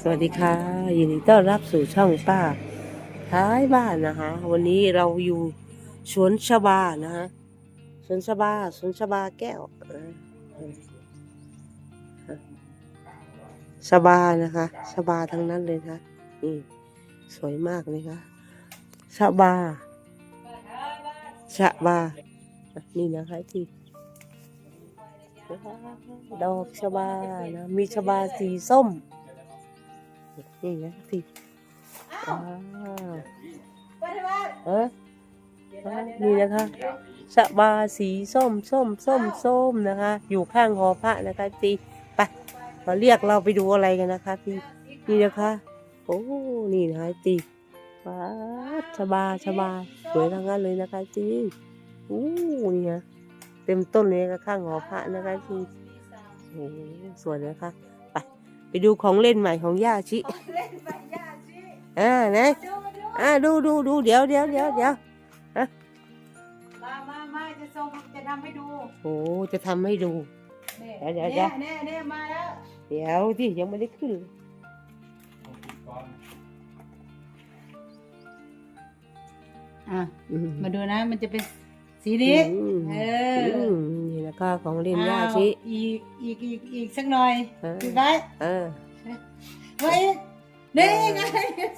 สวัสดีค่ะ ยินดีต้อนรับสู่ช่องป้าท้ายบ้านนะคะ วันนี้เราอยู่สวนชบานะฮะสวนชบาสวนชบาแก้วเออชบานะคะชบาทั้งนั้นเลยนะนี่สวยมากเลยค่ะชบาชบานี่นะคะที่ดอกชบานะมีชบาสีส้ม นี่นะสิว้าวเออนี่นะคะชบาสีส้มส้มส้มส้มนะคะ อยู่ข้างหอพระนะคะสิไปมาเรียกเราไปดูอะไรกันนะคะพี่นี่นะคะโอ้นี่นะคะสิว้าวชบาชบาสวยทั้งนั้นเลยนะคะสิโอ้นี่นะเต็มต้นเลยนะคะข้างหอพระนะคะสิโอ้สวยเลยค่ะ ไปไปดูของเล่นใหม่ของย่าชิเล่นไปย่าสิอ่านะดูมาดูอ่าดูดูดูเดี๋ยวเดี๋ยวเดี๋ยวเดี๋ยวมามามาจะส่งจะทำให้ดูโอ้จะทำให้ดูนี่เดี๋ยวเดี๋ยวแน่แน่แน่มาแล้วเดี๋ยวที่ยังไม่ได้ขึ้นเลยอะอืมมาดูนะมันจะเป็นสีนี้อืมเอออืม นี่นะคะของเล่นย่าอ้าวชิ อีกอีกอีกอีกสักหน่อยเออปิดไว้เออไว้อีกนี่ไง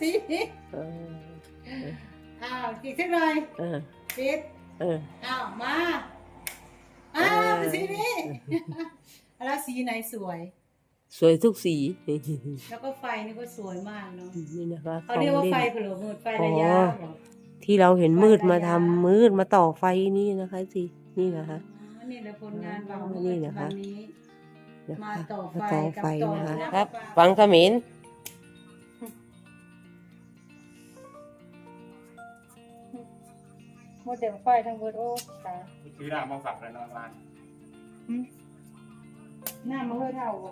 สีนี้เอออ้าวอีกสักหน่อยเออปิดเออ อ้าวมาอ้าวเป็นสีนี้ แล้วสีไหนสวย สวยทุกสีแล้วก็ไฟนี่ก็สวยมากเนาะนี่นะคะขเขาองเรียกว่าเล่ไฟนผลมืดไฟระยะอ๋อ เหรอที่เราเห็นมืดมาทำไฟระยะมืดมาต่อไฟนี่นะคะสินี่นะคะอ๋อ นี่แหละผลงานเราอ๋อเมื่อนี่นะคะวันนี้นะคะมาต่อไฟมาต่อไฟกับต่อนะคะน้ำครับประปาฟังเขมิ้นหมดเดี๋ยวไฟทั้งหมดโอ้ตายซื้อหน้ามาฝากแล้วนอนร้านหน้ามันเท่าเท่าบ่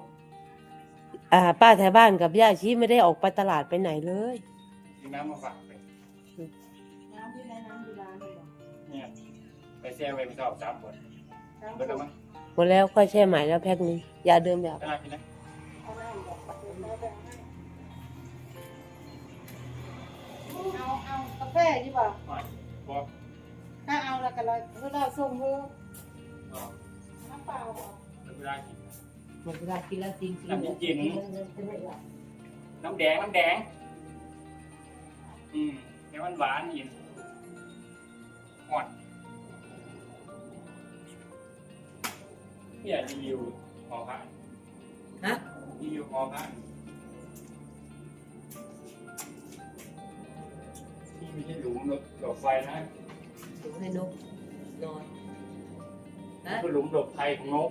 อ่า ป้าแถวบ้านกับย่าชิไม่ได้ออกไปตลาดไปไหนเลยซื้อน้ำมาฝากเลยน้ำที่ไหนน้ำที่ร้านเลยเหรอเนี่ยไปแช่ไว้ไปสอบสามคน เบิดแล้วมั้งหมดแล้วค่อยแช่ใหม่แล้วแพ็คนึงยาเดิมแบบจะน่ากินนะเอาน้ำบอกเอาไปเอาเอากาแฟดีป่ะไม่บอกถ้าเอาแล้วก็เราเราส่งเพิ่มอ๋อน้ำเปล่าเหรอเวลากิน หมดเวลากินแล้วจริงน้ำเย็นน้ำแดง น้ำแดง อืมแค่หวานหวานๆอิ่มหอด เนี่ยรีวิวหอพักฮะรีวิวหอพักที่ไม่ใช่หลุมหลบไฟนะดูให้นกนอนฮะคือหลุมหลบภัยของนก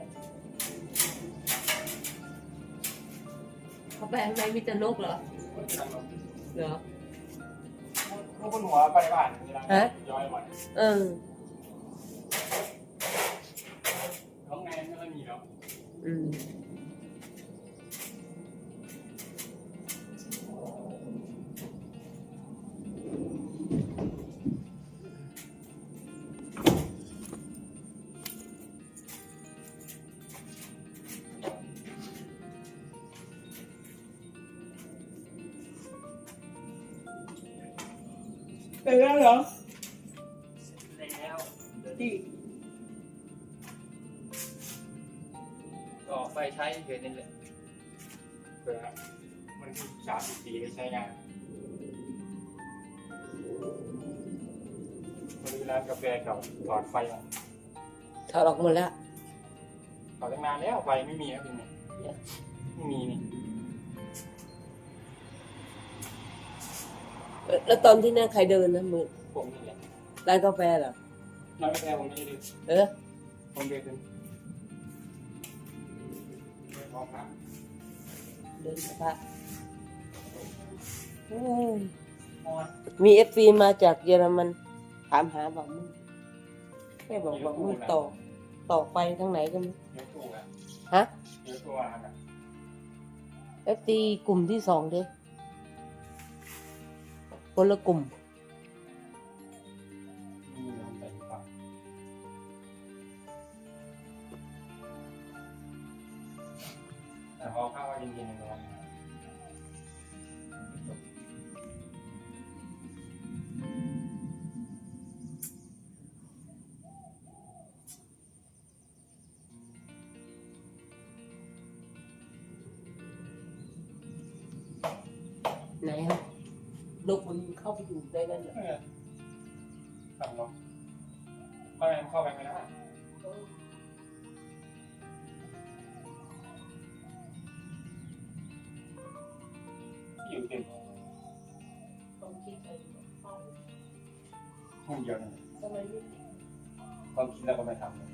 เขาไปข้างในมีแต่นกเหรอเหรอนกบนหัวไปบ้านเวลาฮะย้อยหมดเออ ข้างในไม่ค่อยมีหรอก อืมเป็น ไฟใช้เกินนี่แหละเผื่อมันสามสิบปีได้ใช้งานวันนี้ร้านกาแฟเก่าถอดไฟออกถอดออกหมดแล้วถอดตั้งนานแล้วไฟไม่มีแล้วเป็นไงไม่มีนี่เออแล้วตอนที่นั่นใครเดินนะมือผมนี่แหละร้านกาแฟเหรอร้านกาแฟผมไม่ได้ดูเออผมเดิน เป็นไม่พอครับเดินสะพานเอ้ยมอดมีเอฟซีมาจากเยอรมันถามหาบอกมึงแม่บอกบอกมึงต่อ ต่อไฟทางไหนกันเดี๋ยวตัวอะฮะเดี๋ยวตัวอะเอฟซีกลุ่มที่สองเด้คนละกลุ่มมี ไหนฮะนกมันเข้าไปอยู่ในนั้นเหรอเออตัดลงเข้าไปเข้าไปไม่ได้ที่อยู่ติดต้องคิดอะไรเข้าห้องเดียวนั่นทำไมไม่ติดความคิดเราก็ไม่ทำเลย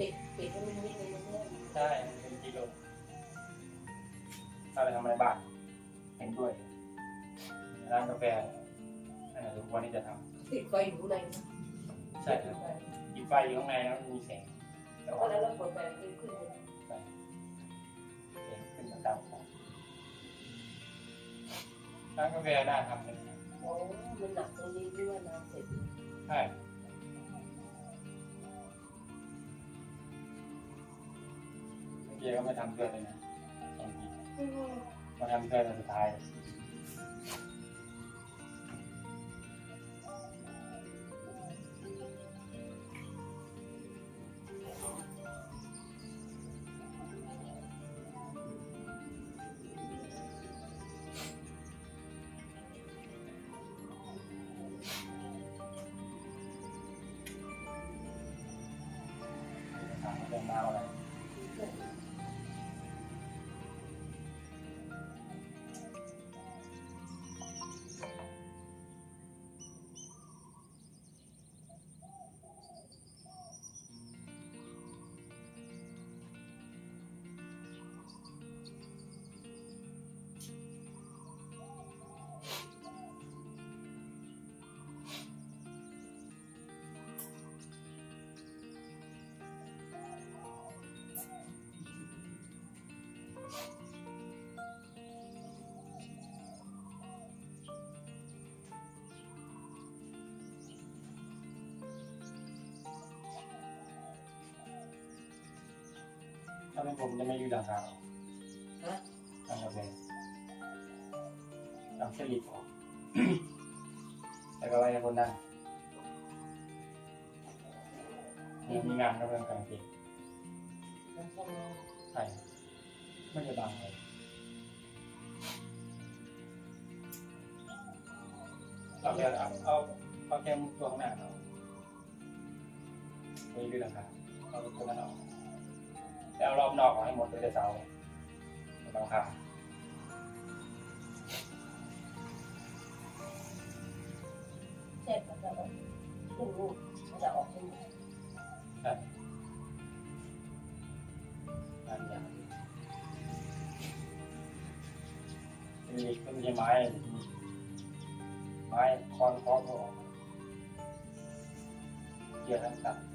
ติดติดให้มันนิดนึงนะเนี่ยใช่เป็นกิโลถ้าไปทำอะไรบ้านเห็นด้วย ร้านกาแฟอันไหนสมควรที่จะทติดไฟอยู่ในนะำใช่ครับอีกไฟอยู่ข้างในแล้วมันมีแสงแต่เพว่าราะแล้วเราเปิดไฟขึ้นขึ้นเลยแสงขึ้นมาตามของร้านกาแฟน่าทำเลยนะโอ้มันหนักตรงนี้ด้วยนะเสร็จใช่เมื่อกี้ก็ไม่ทำเพื่อนเลยนะสองทีมาทำเพื่อนตอนสุดท้าย ถามว่าเป็นมาอะไรถ้าเป็นผมจะไม่ยืดหลังคาออกฮะทำกาแฟทำสลิปออกแต่ก็ไว้ให้คนได้เนี่ยมีงานก็เรื่องการเก็บแล้วก็ใช่ไม่จะบังเลยเราแค่เอาเอาเอาแค่ตัวข้างหน้าเราไม่ยืดหลังคาเอาตัวนั้นออกแต่เอารอบนอกออกให้หมดเลยแต่เสาหลังคาแช่กับเราลูกลูกมันจะออกเป็นงานยากมีมันมีไม้ ไม้คอนคอนก็ออกเกี่ยวทั้งตัด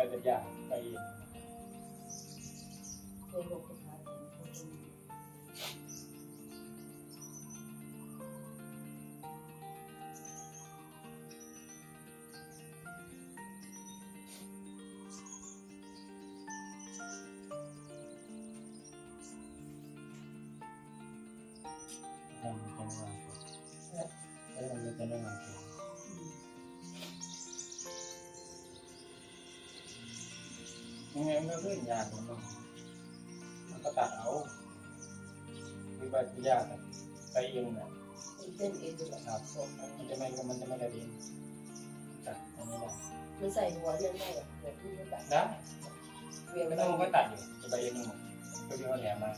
ไปจะยาไปเองคงไปทานของคนอื่นทำงานแล้วมันจะเป็ ยังไงมันก็ขึ้นยากมันมันก็ตัดเอาคือใบที่ยากไปเองนะเป็นเส้นเอ็นเลยครับมันจะไม่มันจะไม่ได้ดีตัดอันนี้ได้ไม่ใส่หัวเรื่องได้หรอกเดี๋ยวพี่ไม่ตัดได้เวียนไม่ไปต้องก็ตัดอยู่จะใบเองหมดก็ที่เขาแถมมา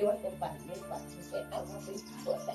คิดว่าจะปั่นไ